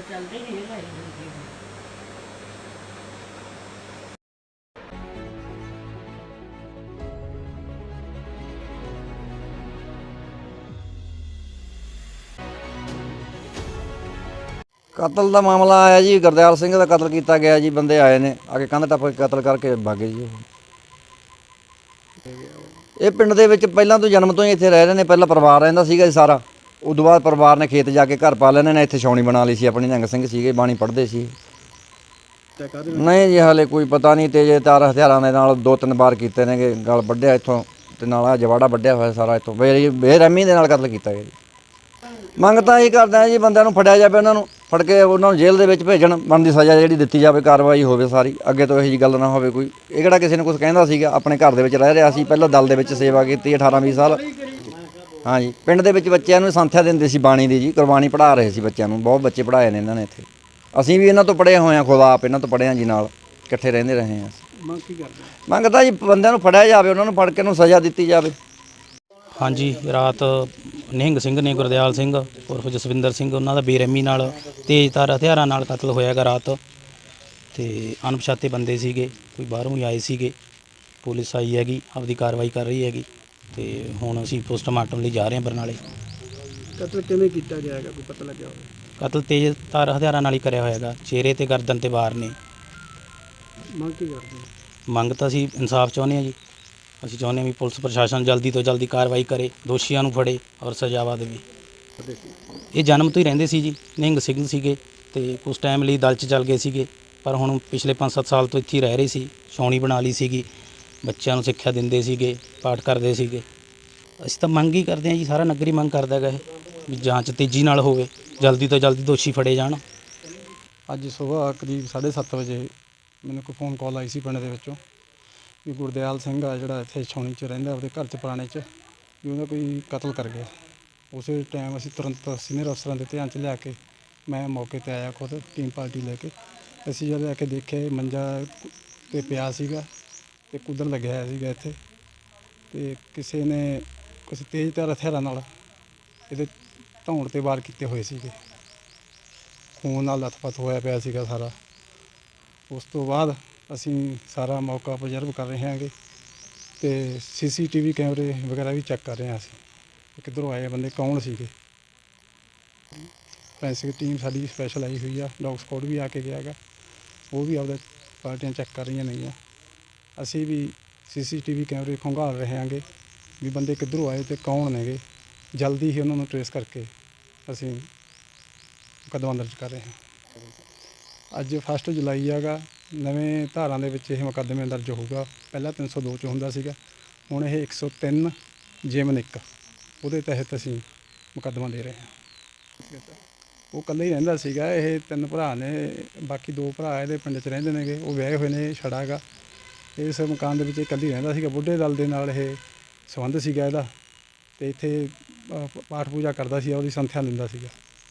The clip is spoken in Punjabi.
ਚੱਲਦੇ ਹੀ ਹੈਗਾ ਇਹ। ਕਤਲ ਦਾ ਮਾਮਲਾ ਆਇਆ ਜੀ, ਗੁਰਦਿਆਲ ਸਿੰਘ ਦਾ ਕਤਲ ਕੀਤਾ ਗਿਆ ਜੀ, ਬੰਦੇ ਆਏ ਨੇ, ਆ ਕੇ ਕੰਧ ਟੱਪ ਕੇ ਕਤਲ ਕਰਕੇ ਭਾਗੇ ਜੀ ਉਹ ਇਹ ਪਿੰਡ ਦੇ ਵਿੱਚ ਪਹਿਲਾਂ ਤੋਂ ਜਨਮ ਤੋਂ ਹੀ ਇੱਥੇ ਰਹਿ ਰਹੇ ਨੇ, ਪਹਿਲਾਂ ਪਰਿਵਾਰ ਰਹਿੰਦਾ ਸੀਗਾ ਜੀ ਸਾਰਾ ਉਦੋਂ ਬਾਅਦ ਪਰਿਵਾਰ ਨੇ ਖੇਤ ਜਾ ਕੇ ਘਰ ਪਾ ਲੈਣੇ ਨੇ ਇੱਥੇ ਛਾਉਣੀ ਬਣਾ ਲਈ ਸੀ ਆਪਣੀ ਨਿਹੰਗ ਸਿੰਘ ਸੀਗੇ ਬਾਣੀ ਪੜ੍ਹਦੇ ਸੀ। ਨਹੀਂ ਜੀ ਹਾਲੇ ਕੋਈ ਪਤਾ ਨਹੀਂ ਤੇਜੇ ਤਾਰ ਹਥਿਆਰਾਂ ਦੇ ਨਾਲ ਦੋ ਤਿੰਨ ਵਾਰ ਕੀਤੇ ਨੇਗੇ ਗਲ ਵੱਢਿਆ ਇੱਥੋਂ ਤੇ ਨਾਲ ਆ ਜਵਾੜਾ ਵੱਢਿਆ ਹੋਇਆ ਸਾਰਾ ਇੱਥੋਂ ਬੇ ਬੇਰਹਿਮੀ ਦੇ ਨਾਲ ਕਤਲ ਕੀਤਾ ਗਿਆ ਜੀ। ਮੰਗ ਤਾਂ ਇਹ ਕਰਦੇ ਆ ਜੀ ਬੰਦਿਆਂ ਨੂੰ ਫੜਿਆ ਜਾਵੇ ਉਹਨਾਂ ਨੂੰ ਫੜ ਕੇ ਉਹਨਾਂ ਨੂੰ ਜੇਲ੍ਹ ਦੇ ਵਿੱਚ ਭੇਜਣ ਬਣਦੀ ਸਜ਼ਾ ਜਿਹੜੀ ਦਿੱਤੀ ਜਾਵੇ ਕਾਰਵਾਈ ਹੋਵੇ ਸਾਰੀ ਅੱਗੇ ਤੋਂ ਇਹੋ ਜੀ ਗੱਲ ਨਾ ਹੋਵੇ ਕੋਈ। ਇਹ ਕਿਹੜਾ ਕਿਸੇ ਨੂੰ ਕੁਝ ਕਹਿੰਦਾ ਸੀਗਾ ਆਪਣੇ ਘਰ ਦੇ ਵਿੱਚ ਰਹਿ ਰਿਹਾ ਸੀ ਪਹਿਲਾਂ ਦਲ ਦੇ ਵਿੱਚ ਸੇਵਾ ਕੀਤੀ 18 20 ਸਾਲ ਹਾਂਜੀ ਪਿੰਡ ਦੇ ਵਿੱਚ ਬੱਚਿਆਂ ਨੂੰ ਸੰਥਿਆ ਦਿੰਦੇ ਸੀ ਬਾਣੀ ਦੀ ਜੀ ਕੁਰਬਾਨੀ ਪੜ੍ਹਾ ਰਹੇ ਸੀ ਬੱਚਿਆਂ ਨੂੰ ਬਹੁਤ ਬੱਚੇ ਪੜ੍ਹਾਏ ਨੇ ਇਹਨਾਂ ਨੇ ਇੱਥੇ। ਅਸੀਂ ਵੀ ਇਹਨਾਂ ਤੋਂ ਪੜ੍ਹੇ ਹੋਏ ਹਾਂ ਖੁਦ ਆਪ ਇਹਨਾਂ ਤੋਂ ਪੜ੍ਹੇ ਜੀ ਨਾਲ ਇਕੱਠੇ ਰਹਿੰਦੇ ਰਹੇ ਹਾਂ ਮੰਗ ਕੀ ਕਰਦੇ ਮੰਗ ਤਾਂ ਜੀ ਬੰਦਿਆਂ ਨੂੰ ਫੜਿਆ ਜਾਵੇ ਉਹਨਾਂ ਨੂੰ ਫੜ ਕੇ ਨੂੰ ਸਜ਼ਾ ਦਿੱਤੀ ਜਾਵੇ। ਹਾਂਜੀ ਰਾਤ ਨਿਹੰਗ ਸਿੰਘ ਨੇ ਗੁਰਦਿਆਲ ਸਿੰਘ ਉਰਫ ਜਸਵਿੰਦਰ ਸਿੰਘ ਉਹਨਾਂ ਦਾ ਬੇਰਹਿਮੀ ਨਾਲ ਤੇਜ਼ਧਾਰ ਹਥਿਆਰਾਂ ਨਾਲ ਕਤਲ ਹੋਇਆਗਾ ਰਾਤ। ਤੇ ਅਣਪਛਾਤੇ ਬੰਦੇ ਸੀਗੇ ਕੋਈ ਬਾਹਰੋਂ ਹੀ ਆਏ ਸੀਗੇ ਪੁਲਿਸ ਆਈ ਹੈਗੀ ਆਪਦੀ ਕਾਰਵਾਈ ਕਰ ਰਹੀ ਹੈਗੀ। ਤੇ ਹੁਣ ਅਸੀਂ ਪੋਸਟਮਾਰਟਮ ਲਈ ਜਾ ਰਹੇ ਹਾਂ ਬਰਨਾਲੇ। ਕਤਲ ਕਿਵੇਂ ਕੀਤਾ ਗਿਆ ਹੈਗਾ? ਕੋਈ ਪਤਾ ਲੱਗਿਆ ਹੋਵੇ? ਕਤਲ ਤੇਜ਼ਧਾਰ ਹਥਿਆਰਾਂ ਨਾਲ ਹੀ ਕਰਿਆ ਹੋਇਆਗਾ ਚਿਹਰੇ ਤੇ ਗਰਦਨ ਤੇ ਵਾਰ ਨੇ। ਮੰਗ ਕੀ ਕਰਦੇ ਹੋ? ਮੰਗ ਤਾਂ ਅਸੀਂ ਇਨਸਾਫ ਚਾਹੁੰਦੇ ਹਾਂ ਜੀ। ਅਸੀਂ ਚਾਹੁੰਦੇ ਹਾਂ ਵੀ ਪੁਲਿਸ ਪ੍ਰਸ਼ਾਸਨ ਜਲਦੀ ਤੋਂ ਜਲਦੀ ਕਾਰਵਾਈ ਕਰੇ ਦੋਸ਼ੀਆਂ ਨੂੰ ਫੜੇ ਔਰ ਸਜ਼ਾਵਾ ਦੇਵੇ। ਇਹ ਜਨਮ ਤੋਂ ਹੀ ਰਹਿੰਦੇ ਸੀ ਜੀ। ਨਿਹੰਗ ਸਿੰਘ ਸੀਗੇ ਤੇ ਕੁਝ ਟਾਈਮ ਲਈ ਦਲ 'ਚ ਚੱਲ ਗਏ ਸੀਗੇ। ਪਰ ਹੁਣ ਪਿਛਲੇ 5-7 ਸਾਲ ਤੋਂ ਇੱਥੇ ਹੀ ਰਹਿ ਰਹੇ ਸੀ। ਛਾਉਣੀ ਬਣਾ ਲਈ ਸੀਗੀ। ਬੱਚਿਆਂ ਨੂੰ ਸਿੱਖਿਆ ਦਿੰਦੇ ਸੀਗੇ, ਪਾਠ ਕਰਦੇ ਸੀਗੇ। ਅਸੀਂ ਤਾਂ ਮੰਗ ਹੀ ਕਰਦੇ ਹਾਂ ਜੀ, ਸਾਰਾ ਨਗਰੀ ਮੰਗ ਕਰਦਾ ਹੈਗਾ ਇਹ, ਵੀ ਜਾਂਚ ਤੇਜ਼ੀ ਨਾਲ ਹੋਵੇ, ਜਲਦੀ ਤੋਂ ਜਲਦੀ ਦੋਸ਼ੀ ਫੜੇ ਜਾਣ। ਅੱਜ ਸਵੇਰ ਕਰੀਬ 7:30 ਵਜੇ ਮੈਨੂੰ ਕੋਈ ਫੋਨ ਕਾਲ ਆਈ ਸੀ ਪਿੰਡ ਦੇ ਵਿੱਚੋਂ, ਵੀ ਗੁਰਦਿਆਲ ਸਿੰਘ ਆ ਜਿਹੜਾ ਇੱਥੇ ਛਾਉਣੀ 'ਚ ਰਹਿੰਦਾ ਉਹਦੇ ਘਰ 'ਚ ਪੁਰਾਣੇ 'ਚ, ਵੀ ਉਹਦਾ ਕੋਈ ਕਤਲ ਕਰ ਗਿਆ। ਉਸੇ ਟਾਈਮ ਅਸੀਂ ਤੁਰੰਤ ਸੀਨੀਅਰ ਅਫਸਰਾਂ ਦੇ ਧਿਆਨ 'ਚ ਲਿਆ ਕੇ ਮੈਂ ਮੌਕੇ ਤੇ ਆਇਆ ਖੁਦ ਟੀਮ ਪਾਰਟੀ ਲੈ ਕੇ। ਅਸੀਂ ਜਦ ਆ ਕੇ ਦੇਖਿਆ, ਇਹ ਮੰਜਾ ਤੇ ਪਿਆ ਸੀਗਾ। ਤੇ ਕੁਦਰ ਲੱਗਿਆ ਹੋਇਆ ਸੀਗਾ ਇੱਥੇ ਤੇ ਕਿਸੇ ਨੇ ਕੁਝ ਤੇਜ਼ ਧਾਰ ਹਥਿਆਰਾਂ ਨਾਲ ਇਹਦੇ ਧੌਣ ਤੇ ਵਾਰ ਕੀਤੇ ਹੋਏ ਸੀਗੇ। ਖੂਨ ਨਾਲ ਲੱਥਪੱਥ ਹੋਇਆ ਪਿਆ ਸੀਗਾ ਸਾਰਾ। ਉਸ ਤੋਂ ਬਾਅਦ ਅਸੀਂ ਸਾਰਾ ਮੌਕਾ ਅਬਜ਼ਰਵ ਕਰ ਰਹੇ ਹਾਂਗੇ ਤੇ ਸੀਸੀਟੀਵੀ ਕੈਮਰੇ ਵਗੈਰਾ ਵੀ ਚੈੱਕ ਕਰ ਰਹੇ ਹਾਂ ਅਸੀਂ ਕਿੱਧਰੋਂ ਆਏ ਬੰਦੇ, ਕੌਣ ਸੀਗੇ। ਫੈਂਸਿੰਗ ਟੀਮ ਸਾਡੀ ਸਪੈਸ਼ਲ ਆਈ ਹੋਈ ਆ ਡੌਗ ਸਕੁਆਡ ਵੀ ਆ ਕੇ ਗਿਆ ਹੈਗਾ। ਉਹ ਵੀ ਆਪਦਾ ਪਾਰਟੀਆਂ ਚੈੱਕ ਕਰ ਰਹੀਆਂ ਨੇਗੀਆਂ। ਅਸੀਂ ਵੀ ਸੀਸੀਟੀਵੀ ਕੈਮਰੇ ਖੰਗਾਲ ਰਹੇ ਹਾਂਗੇ ਵੀ ਬੰਦੇ ਕਿੱਧਰੋਂ ਆਏ ਤੇ ਕੌਣ ਨੇਗੇ? ਜਲਦੀ ਹੀ ਉਹਨਾਂ ਨੂੰ ਟਰੇਸ ਕਰਕੇ ਅਸੀਂ ਮੁਕੱਦਮਾ ਦਰਜ ਕਰ ਰਹੇ ਹਾਂ। ਅੱਜ 1 ਜੁਲਾਈ ਹੈਗਾ, ਨਵੇਂ ਧਾਰਾਂ ਦੇ ਵਿੱਚ ਇਹ ਮੁਕੱਦਮੇ ਦਰਜ ਹੋਊਗਾ। ਪਹਿਲਾਂ 302 ਚ ਹੁੰਦਾ ਸੀਗਾ, ਹੁਣ ਇਹ 103 ਜੇਮਨ 1 ਉਹਦੇ ਤਹਿਤ ਅਸੀਂ ਮੁਕੱਦਮਾ ਦੇ ਰਹੇ ਹਾਂ। ਉਹ ਇਕੱਲੇ ਹੀ ਰਹਿੰਦਾ ਸੀਗਾ, ਇਹ ਤਿੰਨ ਭਰਾ ਨੇ, ਬਾਕੀ ਦੋ ਭਰਾ ਇਹਦੇ ਪਿੰਡ 'ਚ ਰਹਿੰਦੇ ਨੇਗੇ, ਉਹ ਵਿਆਹੇ ਹੋਏ ਨੇ ਛੜਾ ਹੈਗਾ। ਇਸ ਮਕਾਨ ਦੇ ਵਿੱਚ ਇਹ ਇਕੱਲੇ ਰਹਿੰਦਾ ਸੀਗਾ, ਬੁੱਢੇ ਦਲ ਦੇ ਨਾਲ ਇਹ ਸੰਬੰਧ ਸੀਗਾ ਇਹਦਾ ਤੇ ਇੱਥੇ ਪਾਠ ਪੂਜਾ ਕਰਦਾ ਸੀ, ਉਹਦੀ ਸੰਥਿਆ ਲੈਂਦਾ ਸੀਗਾ।